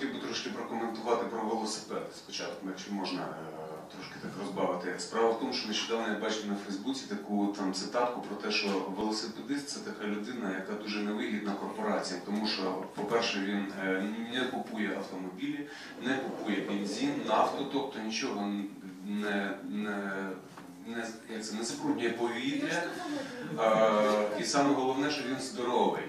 хотів би трошки прокоментувати про велосипед. Спочатку, якщо можна е, трошки так розбавити. Справа в тому, що нещодавно я бачив на Фейсбуці таку там цитатку про те, що велосипедист це така людина, яка дуже невигідна корпораціям, тому що, по-перше, він е, не купує автомобілі, не купує бензин, нафту, тобто нічого не, не, не, як це, не забруднює повітря. Е, І саме головне, що він здоровий.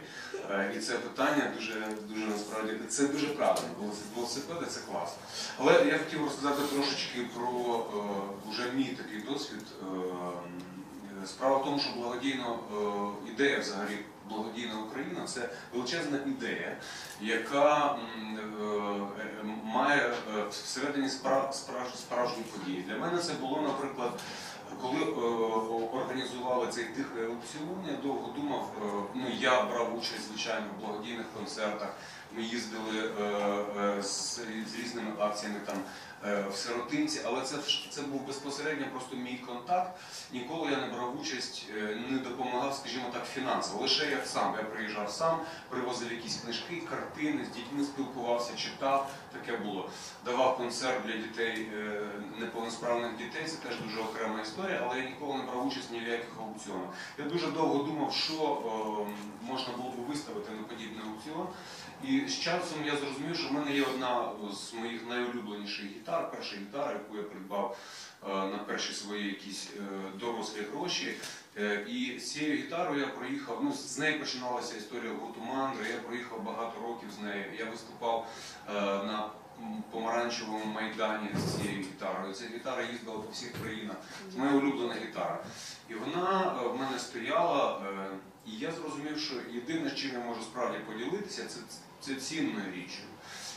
Е, І це питання дуже, дуже насправді це дуже правильно. Велосипед- Велосипеди це класно. Але я хотів розказати трошечки про е, вже мій такий досвід. Е, Справа в тому, що благодійна е, ідея взагалі благодійна Україна це величезна ідея, яка е, е, має е, всередині спра- справж- справжні події. Для мене це було, наприклад, коли е, організували цей тихий аукціон, я довго думав, е, ну я брав участь звичайно в благодійних концертах. Ми їздили е, з, різними акціями там в сиротинці, але це це був безпосередньо просто мій контакт. Ніколи я не брав участь, е, не допомагав, скажімо так, фінансово. Лише як сам. Я приїжджав сам, привозив якісь книжки, картини, з дітьми спілкувався, читав. Таке було. Давав концерт для дітей, е, неповносправних дітей. Це теж дуже окрема історія, але я ніколи не брав участь ні в яких аукціонах. Я дуже довго думав, що е, можна було б виставити на подібний аукціон. І з часом я зрозумів, що в мене є одна з моїх найулюбленіших гітар, перша гітара, яку я придбав е, на перші свої якісь е, дорослі гроші. Е, І з цією гітарою я проїхав, ну з неї починалася історія гурту Мандри, я проїхав багато років з нею. Я виступав на помаранчевому майдані з цією гітарою. Ця гітара їздила по всіх країнах. Це моя улюблена гітара. І вона в мене стояла, і я зрозумів, що єдине, з чим я можу справді поділитися, це, це цінною річчю.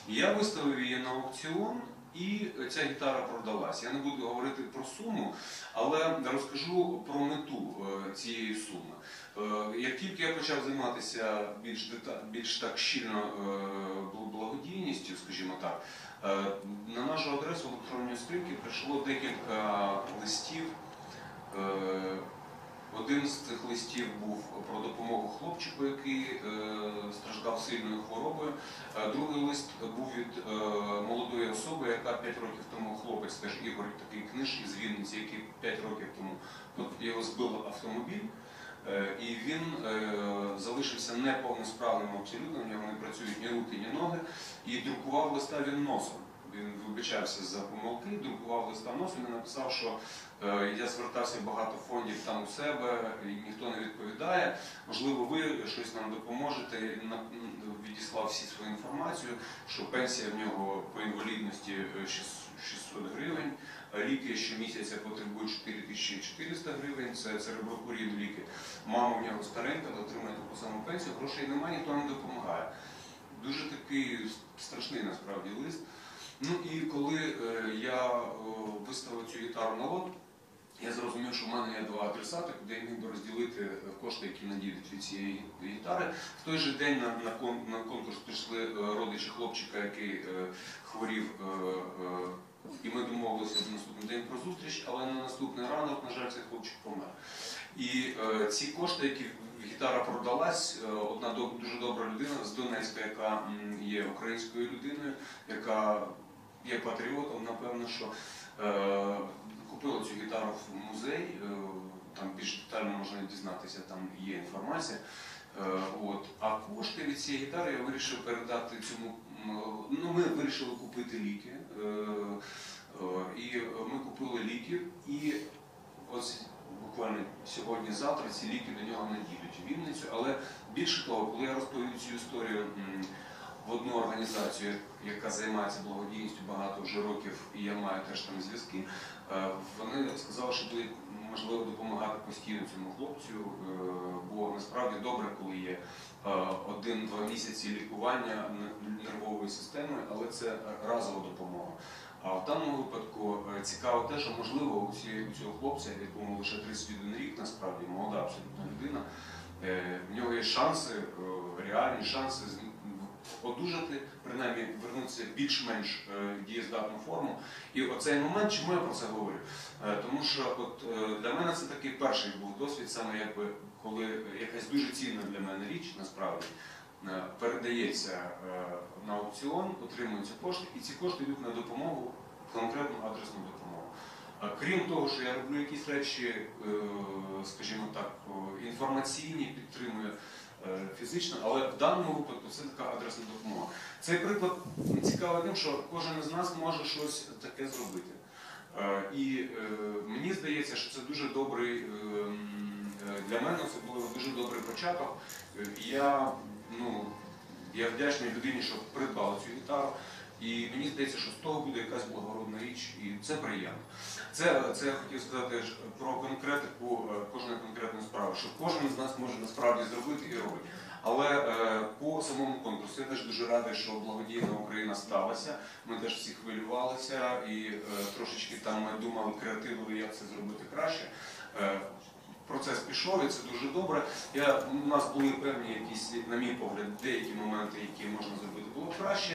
І я виставив її на аукціон, і ця гітара продалась. Я не буду говорити про суму, але розкажу про мету е, цієї суми. Е, Як тільки я почав займатися більш дета... більш так щільно е, благодійністю, скажімо так, на нашу адресу електронної скриньки прийшло декілька листів. Один з цих листів був про допомогу хлопчику, який страждав сильною хворобою. Е, Другий лист був від е, молодої особи, яка 5 років тому хлопець, теж Ігор, такий книж із Вінниці, який 5 років тому його збив автомобіль. Е, І він залишився неповносправним абсолютно, в нього не працюють ні руки, ні ноги. І друкував листа він носом. Він вибачався за помилки, друкував листа носом і написав, що е, я звертався багато фондів там у себе, і ніхто не відповідає. Можливо, ви щось нам допоможете. Відіслав всі свою інформацію, що пенсія в нього по інвалідності е, 600 гривень, а ліки щомісяця потребують 4400 гривень, це цереброкурін ліки. Мама в нього старенька, отримує таку саму пенсію, грошей немає, ніхто не допомагає. Дуже такий страшний насправді лист. Ну і коли е, я е, виставив цю гітару на лот, я зрозумів, що в мене є два адресати, куди я міг би розділити е, кошти, які надійдуть від цієї гітари. В той же день на, на, кон- на конкурс прийшли родичі хлопчика, який хворів. і ми домовилися на наступний день про зустріч, але на наступний ранок, на жаль, цей хлопчик помер. І ці кошти, які гітара продалась, одна до- дуже добра людина з Донецька, яка є українською людиною, яка є патріотом, напевно, що е, купила цю гітару в музей. е, Там більш детально можна дізнатися, там є інформація. Е, От. А кошти від цієї гітари я вирішив передати цьому. Ну, ми вирішили купити ліки. е, е, І ми купили ліки, і ось буквально сьогодні-завтра ці ліки до нього надійдуть в Вінницю. Але більше того, коли я розповів цю історію в одну організацію, яка займається благодійністю багато вже років, і я маю теж там зв'язки, е, вони сказали, що будуть можливо допомагати постійно цьому хлопцю, е, бо насправді добре, коли є е, один-два місяці лікування нервової системи, але це разова допомога. А в даному випадку цікаво те, що можливо у цього хлопця, якому лише 31 рік, насправді молода абсолютно людина, в нього є шанси, реальні шанси одужати, принаймні вернутися в більш-менш е, дієздатну форму. І оцей момент, чому я про це говорю? Е, Тому що от е, для мене це такий перший був досвід, саме якби коли якась дуже цінна для мене річ, насправді. е, передається е, на аукціон, отримуються кошти, і ці кошти йдуть на допомогу, конкретну адресну допомогу. Е, Крім того, що я роблю якісь речі, е, скажімо так, інформаційні, підтримую е, фізично, але в даному випадку це така адресна допомога. Цей приклад цікавий тим, що кожен із нас може щось таке зробити. Е, І е, мені здається, що це дуже добрий е, е, для мене особливо дуже добрий початок. Е, Я, ну, я вдячний людині, що придбала цю гітару. І мені здається, що з того буде якась благородна річ, і це приємно. Це, це я хотів сказати про конкретику е, кожної конкретної справи, що кожен з нас може насправді зробити і робить. Але е, по самому конкурсу я теж дуже радий, що благодійна Україна сталася. Ми теж всі хвилювалися і е, трошечки там ми думали, креативили, як це зробити краще. Е, Процес пішов, і це дуже добре. Я, у нас були певні якісь, на мій погляд, деякі моменти, які можна зробити було краще.